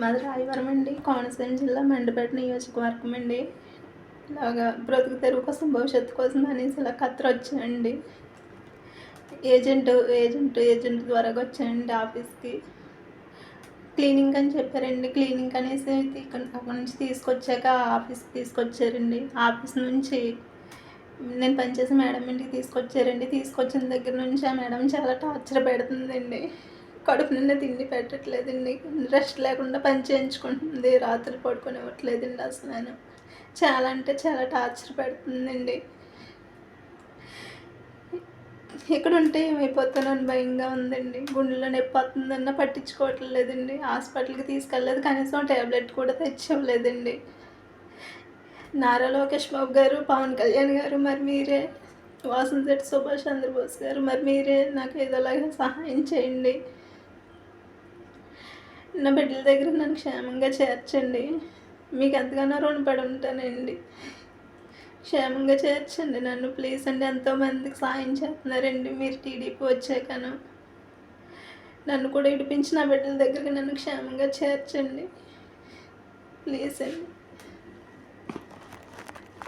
మాది రాయవరం అండి. కోనసీమ జిల్లా మండపేట నియోజకవర్గం అండి. ఇలాగా బ్రతుకు తెరువు కోసం భవిష్యత్తు కోసం అనేసి ఇలా కత్ర వచ్చాయండి ఏజెంట్ ఏజెంట్ ఏజెంట్ ద్వారా వచ్చాయండి ఆఫీస్కి. క్లీనింగ్ అని చెప్పారండి. క్లీనింగ్ అనేసి ఇక్కడ అక్కడ నుంచి తీసుకొచ్చాక ఆఫీస్కి తీసుకొచ్చారండి. ఆఫీస్ నుంచి నేను పనిచేసే మేడం ఇంటికి తీసుకొచ్చారండి. తీసుకొచ్చిన దగ్గర నుంచి ఆ మేడం చాలా టార్చర్ పెడుతుందండి. కడుపు నిన్న తిండి పెట్టట్లేదండి. రెస్ట్ లేకుండా పని చేయించుకుంటుంది. రాత్రి పడుకునివ్వట్లేదండి అసలు నేను చాలా అంటే చాలా టార్చర్ పెడుతుందండి. ఇక్కడ ఉంటే ఏమైపోతానని భయంగా ఉందండి. గుండెలో నొప్పి వస్తుందన్న పట్టించుకోవట్లేదండి. హాస్పిటల్కి తీసుకెళ్ళలేదు. కనీసం ట్యాబ్లెట్ కూడా తెచ్చివ్వలేదండి. నారా లోకేష్ బాబు గారు పవన్ కళ్యాణ్ గారు మరి మీరే. వాసంశెట్టి సుభాష్ చంద్రబోస్ గారు మరి మీరే. నాకు ఏదోలాగా సహాయం చేయండి. నా బిడ్డల దగ్గర నన్ను క్షేమంగా చేర్చండి. మీకు ఎంతగానో రుణపడి ఉంటానండి. క్షేమంగా చేర్చండి. నన్ను ప్లీజ్ అండి ఎంతోమందికి సాయం చేస్తున్నారండి. మీరు టీడీపీ వచ్చాకను నన్ను కూడా ఇడిపించి నా బిడ్డల దగ్గరికి నన్ను క్షేమంగా చేర్చండి. ప్లీజ్ అండి.